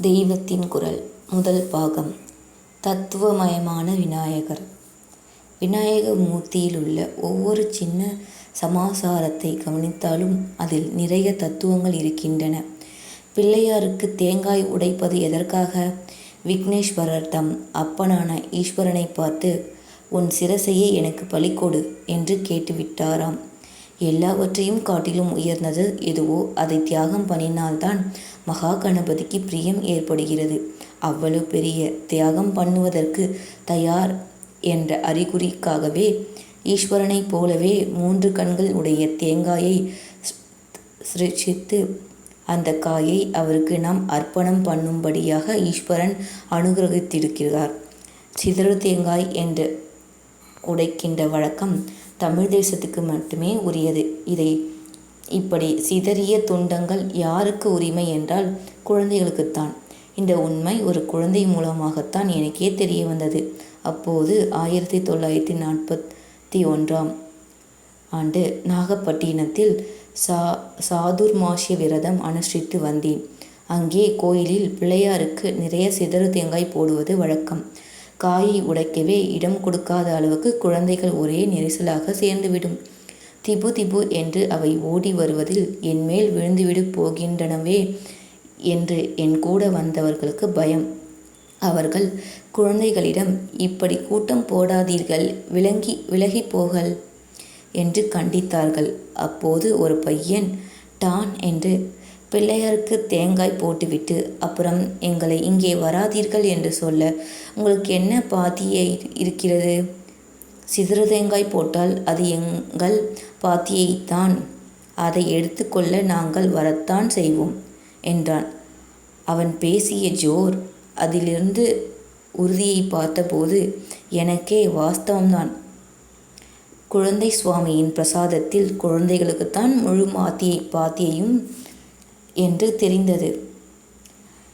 தெய்வத்தின் குரல் முதல் பாகம் தத்துவமயமான விநாயகர் விநாயக மூர்த்தியிலுள்ள ஒவ்வொரு சின்ன சமாசாரத்தை கவனித்தாலும் அதில் நிறைய தத்துவங்கள் இருக்கின்றன. பிள்ளையாருக்கு தேங்காய் உடைப்பது எதற்காக? விக்னேஸ்வரர் தம் அப்பனான ஈஸ்வரனைப் பார்த்து உன் சிரசையே எனக்கு பலிக்கொடு என்று கேட்டுவிட்டாராம். எல்லாவற்றையும் காட்டிலும் உயர்ந்தது எதுவோ அதை தியாகம் பண்ணினால்தான் மகா கணபதிக்கு பிரியம் ஏற்படுகிறது. அவ்வளவு பெரிய தியாகம் பண்ணுவதற்கு தயார் என்ற அறிகுறிக்காகவே ஈஸ்வரனைப் போலவே மூன்று கண்கள் உடைய தேங்காயை சிருஷித்து அந்த காயை அவருக்கு நாம் அர்ப்பணம் பண்ணும்படியாக ஈஸ்வரன் அனுகிரகித்திருக்கிறார் சிதறு தேங்காய் என்று உடைக்கின்ற வழக்கம் தமிழ் தேசத்துக்கு மட்டுமே உரியது. இதை இப்படி சிதறிய துண்டங்கள் யாருக்கு உரிமை என்றால் குழந்தைகளுக்குத்தான். இந்த உண்மை ஒரு குழந்தை மூலமாகத்தான் எனக்கே தெரிய வந்தது. அப்போது ஆயிரத்தி தொள்ளாயிரத்தி நாற்பத்தி ஒன்றாம் ஆண்டு நாகப்பட்டினத்தில் சா சாதுர்மாஸ்ய விரதம் அனுஷ்டித்து வந்தேன். அங்கே கோயிலில் பிள்ளையாருக்கு நிறைய சிதறு தேங்காய் போடுவது வழக்கம். காயை உடைக்கவே இடம் கொடுக்காத அளவுக்கு குழந்தைகள் ஒரே நெரிசலாக சேர்ந்துவிடும். திபு திபு என்று அவை ஓடி வருவதில் என்மேல் விழுந்துவிடு போகின்றனவே என்று என் கூட வந்தவர்களுக்கு பயம். அவர்கள் குழந்தைகளிடம் இப்படி கூட்டம் போடாதீர்கள் விளங்கி விலகி போகல் என்று கண்டித்தார்கள். அப்போது ஒரு பையன் டான் என்று பிள்ளையாருக்குத் தேங்காய் போட்டுவிட்டு அப்புறம் எங்களை இங்கே வராதீர்கள் என்று சொல்ல உங்களுக்கு என்ன பாதியை இருக்கிறது? சிதறு தேங்காய் போட்டால் அது எங்கள் பாத்தியைத்தான். அதை எடுத்துக்கொள்ள நாங்கள் வரத்தான் செய்வோம் என்றான். அவன் பேசிய ஜோர் அதிலிருந்து உறுதியை பார்த்தபோது எனக்கே வாஸ்தவம்தான். குழந்தை சுவாமியின் பிரசாதத்தில் குழந்தைகளுக்குத்தான் முழு மாத்தியை பாத்தியையும் என்று தெரிந்தது.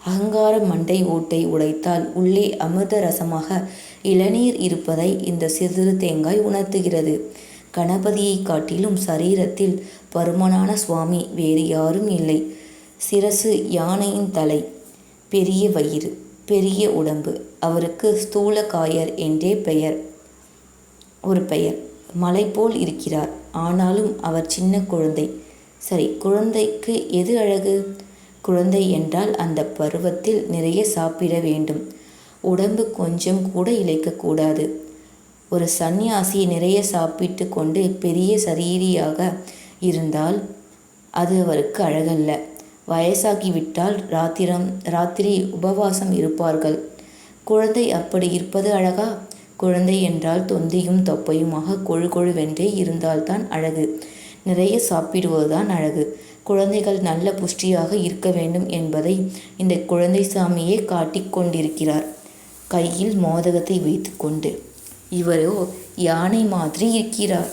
அகங்கார மண்டை ஓட்டை உடைத்தால் உள்ளே அமிர்த ரசமாக இளநீர் இருப்பதை இந்த சிறு தேங்காய் உணர்த்துகிறது. கணபதியைக் காட்டிலும் சரீரத்தில் பருமனான சுவாமி வேறு யாரும் இல்லை. சிரசு யானையின் தலை. பெரிய வயிறு. பெரிய உடம்பு. அவருக்கு ஸ்தூல காயர் என்றே பெயர் ஒரு பெயர். மலைபோல் இருக்கிறார். ஆனாலும் அவர் சின்ன குழந்தை. சரி குழந்தைக்கு எது அழகு? குழந்தை என்றால் அந்த பருவத்தில் நிறைய சாப்பிட வேண்டும். உடம்பு கொஞ்சம் கூட இழைக்கக்கூடாது ஒரு சந்நியாசி நிறைய சாப்பிட்டு கொண்டு பெரிய சரீரியாக இருந்தால் அது அவருக்கு அழகல்ல. வயசாகிவிட்டால் ராத்திரி உபவாசம் இருப்பார்கள். குழந்தை அப்படி இருப்பது அழகா? குழந்தை என்றால் தொந்தியும் தொப்பையுமாக கொழு கொழுவென்றே இருந்தால்தான் அழகு. நிறைய சாப்பிடுவதுதான் அழகு. குழந்தைகள் நல்ல புஷ்டியாக இருக்க வேண்டும் என்பதை இந்த குழந்தை சாமியே காட்டிக் கொண்டிருக்கிறார். கையில் மோதகத்தை வைத்துக்கொண்டு இவரோ யானை மாதிரி இருக்கிறார்.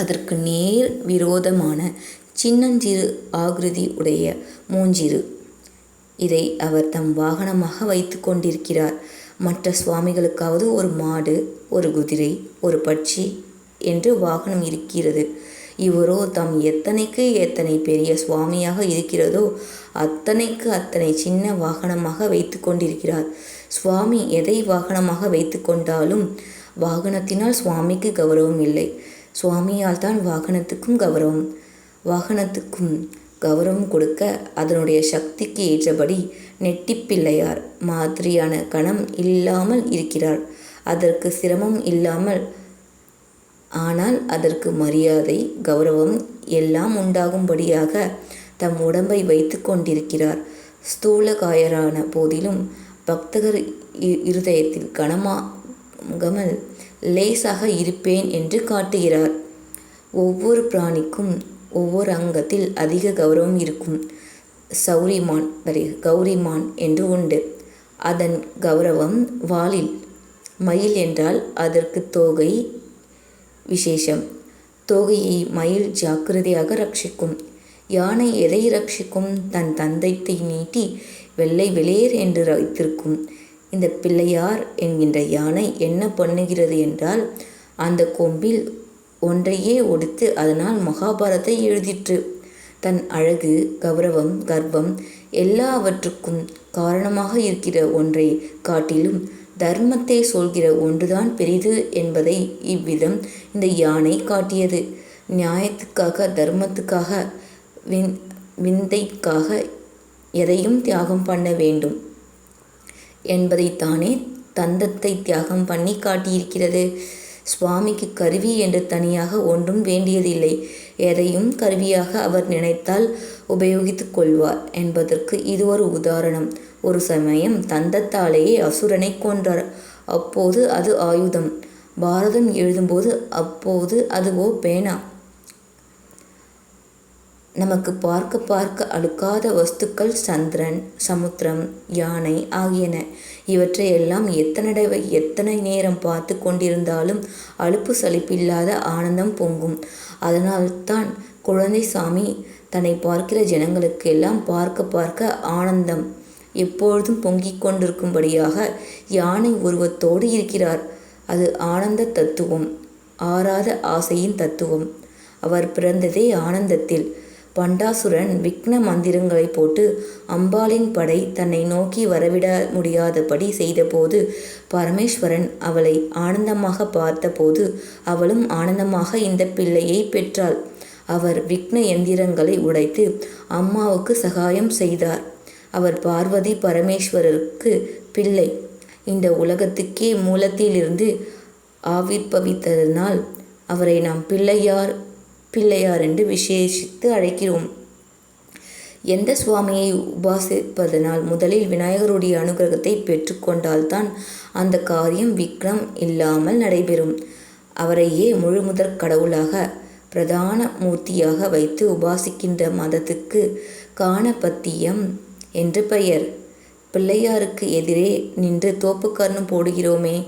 அதற்கு நேர் விரோதமான சின்னஞ்சிறு ஆகிருதி உடைய மூஞ்சிறு இதை அவர் தம் வாகனமாக வைத்து கொண்டிருக்கிறார். மற்ற சுவாமிகளுக்காவது ஒரு மாடு ஒரு குதிரை ஒரு பட்சி என்று வாகனம் இருக்கிறது. இவரோ தாம் எத்தனைக்கு எத்தனை பெரிய சுவாமியாக இருக்கிறதோ அத்தனைக்கு அத்தனை சின்ன வாகனமாக வைத்து கொண்டிருக்கிறார். சுவாமி எதை வாகனமாக வைத்து கொண்டாலும் வாகனத்தினால் சுவாமிக்கு கௌரவம் இல்லை. சுவாமியால் தான் வாகனத்துக்கும் கௌரவம் வாகனத்துக்கும் கௌரவம் கொடுக்க அதனுடைய சக்திக்கு ஏற்றபடி நெட்டிப்பிள்ளையார் மாதிரியான கணம் இல்லாமல் இருக்கிறார். அதற்கு சிரமம் இல்லாமல் ஆனால் அதற்கு மரியாதை கௌரவம் எல்லாம் உண்டாகும்படியாக தம் உடம்பை வைத்து கொண்டிருக்கிறார். ஸ்தூலகாயரான போதிலும் பக்தகர் இருதயத்தில் கனமாகமல் லேசாக இருப்பேன் என்று காட்டுகிறார். ஒவ்வொரு பிராணிக்கும் ஒவ்வொரு அங்கத்தில் அதிக கௌரவம் இருக்கும். சௌரிமான் கௌரிமான் என்று உண்டு. அதன் கௌரவம் வாலில். மயில் என்றால் அதற்கு தோகை விசேஷம். தோகையை மயில் ஜாக்கிரதையாக ரட்சிக்கும். யானை எதை ரட்சிக்கும்? தன் தந்தைத்தை நீட்டி வெள்ளை வெளியேர் என்று வைத்திருக்கும். இந்த பிள்ளையார் என்கின்ற யானை என்ன பண்ணுகிறது என்றால் அந்த கொம்பில் ஒன்றையே ஒடித்து அதனால் மகாபாரதத்தை எழுதிற்று. தன் அழகு கௌரவம் கர்ப்பம் எல்லாவற்றுக்கும் காரணமாக இருக்கிற ஒன்றை காட்டிலும் தர்மத்தை சொல்கிற ஒன்றுதான் பெரிது என்பதை இவ்விதம் இந்த யானை காட்டியது. நியாயத்துக்காக தர்மத்துக்காக வின் விந்தைக்காக எதையும் தியாகம் பண்ண வேண்டும் என்பதைத்தானே தந்தத்தை தியாகம் பண்ணி காட்டியிருக்கிறது. சுவாமிக்கு கருவி என்று தனியாக ஒன்றும் வேண்டியதில்லை. எதையும் கருவியாக அவர் நினைத்தால் உபயோகித்துக் கொள்வார் என்பதற்கு இது ஒரு உதாரணம். ஒரு சமயம் தந்தத்தாலேயே அசுரனை கொன்றார். அப்போது அது ஆயுதம். பாரதம் எழுதும்போது அப்போது அதுவோ பேனா! நமக்கு பார்க்க பார்க்க அழுக்காத வஸ்துக்கள் சந்திரன் சமுத்திரம் யானை ஆகியன. இவற்றை எல்லாம் எத்தனை தடவை எத்தனை நேரம் பார்த்து கொண்டிருந்தாலும் அலுப்பு சலிப்பில்லாத ஆனந்தம் பொங்கும். அதனால்தான் குழந்தை சாமி தன்னை பார்க்கிற ஜனங்களுக்கு எல்லாம் பார்க்க பார்க்க ஆனந்தம். எப்பொழுதும் பொங்கிக் கொண்டிருக்கும்படியாக யானை உருவத்தோடு இருக்கிறார். அது ஆனந்த தத்துவம் ஆறாத ஆசையின் தத்துவம். அவர் பிறந்ததே ஆனந்தத்தில். பண்டாசுரன் விக்ன மந்திரங்களை போட்டு அம்பாளின் படை தன்னை நோக்கி வரவிட முடியாதபடி செய்தபோது பரமேஸ்வரன் அவளை ஆனந்தமாக பார்த்தபோது அவளும் ஆனந்தமாக இந்த பிள்ளையை பெற்றாள். அவர் விக்ன எந்திரங்களை உடைத்து அம்மாவுக்கு சகாயம் செய்தார். அவர் பார்வதி பரமேஸ்வரருக்கு பிள்ளை. இந்த உலகத்துக்கே மூலத்திலிருந்து ஆவிர்பவித்ததனால் அவரை நாம் பிள்ளையார் பிள்ளையார் என்று விசேஷித்து அழைக்கிறோம். எந்த சுவாமியை உபாசிப்பதனால் முதலில் விநாயகருடைய அனுகிரகத்தை பெற்றுக்கொண்டால்தான் அந்த காரியம் விக்ரம் இல்லாமல் நடைபெறும். அவரையே முழுமுதற் கடவுளாக பிரதான மூர்த்தியாக வைத்து உபாசிக்கின்ற மதத்துக்கு காணபத்தியம் என்று பெயர். பிள்ளையாருக்கு எதிரே நின்று தோப்புக்கர்ணம் போடுகிறோமே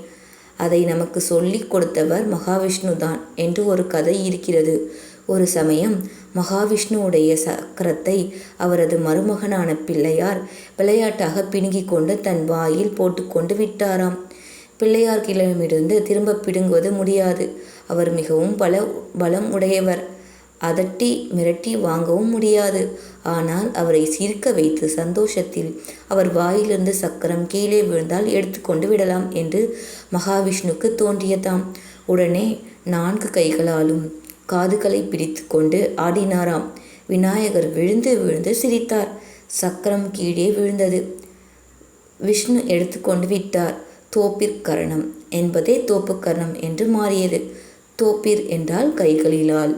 அதை நமக்கு சொல்லிக் கொடுத்தவர் மகாவிஷ்ணு தான் என்று ஒரு கதை இருக்கிறது. ஒரு சமயம் மகாவிஷ்ணுவுடைய சக்கரத்தை அவரது மருமகனான பிள்ளையார் விளையாட்டாக பிடுங்கிக் கொண்டு தன் வாயில் போட்டுக்கொண்டு விட்டாராம். பிள்ளையார்களிடமிருந்து திரும்ப பிடுங்குவது முடியாது. அவர் மிகவும் பல பலம் உடையவர். அதட்டி மிரட்டி வாங்கவும் முடியாது. ஆனால் அவரை சிரிக்க வைத்து சந்தோஷத்தில் அவர் வாயிலிருந்து சக்கரம் கீழே விழுந்தால் எடுத்துக்கொண்டு விடலாம் என்று மகாவிஷ்ணுக்கு தோன்றியதாம். உடனே நான்கு கைகளாலும் காதுகளை பிடித்து கொண்டு ஆடினாராம். விநாயகர் விழுந்து விழுந்து சிரித்தார். சக்கரம் கீழே விழுந்தது. விஷ்ணு எடுத்துக்கொண்டு விட்டார். தோப்பிற்கரணம் என்பதே தோப்புக்கரணம் என்று மாறியது. தோப்பிர் என்றால் கைகளிலால்.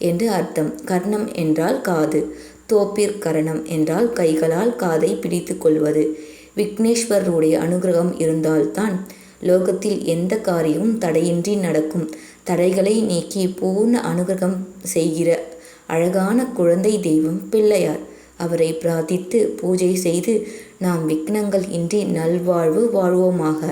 என்று அர்த்தம். கர்ணம் என்றால் காது. தோப்பிற்கரணம் என்றால் கைகளால் காதை பிடித்து கொள்வது. விக்னேஸ்வரருடைய அனுகிரகம் இருந்தால்தான் லோகத்தில் எந்த காரியமும் தடையின்றி நடக்கும். தடைகளை நீக்கி பூர்ண அனுகிரகம் செய்கிற அழகான குழந்தை தெய்வம் பிள்ளையார். அவரை பிரார்த்தித்து பூஜை செய்து நாம் விக்னங்கள் இன்றி நல்வாழ்வு வாழ்வோமாக.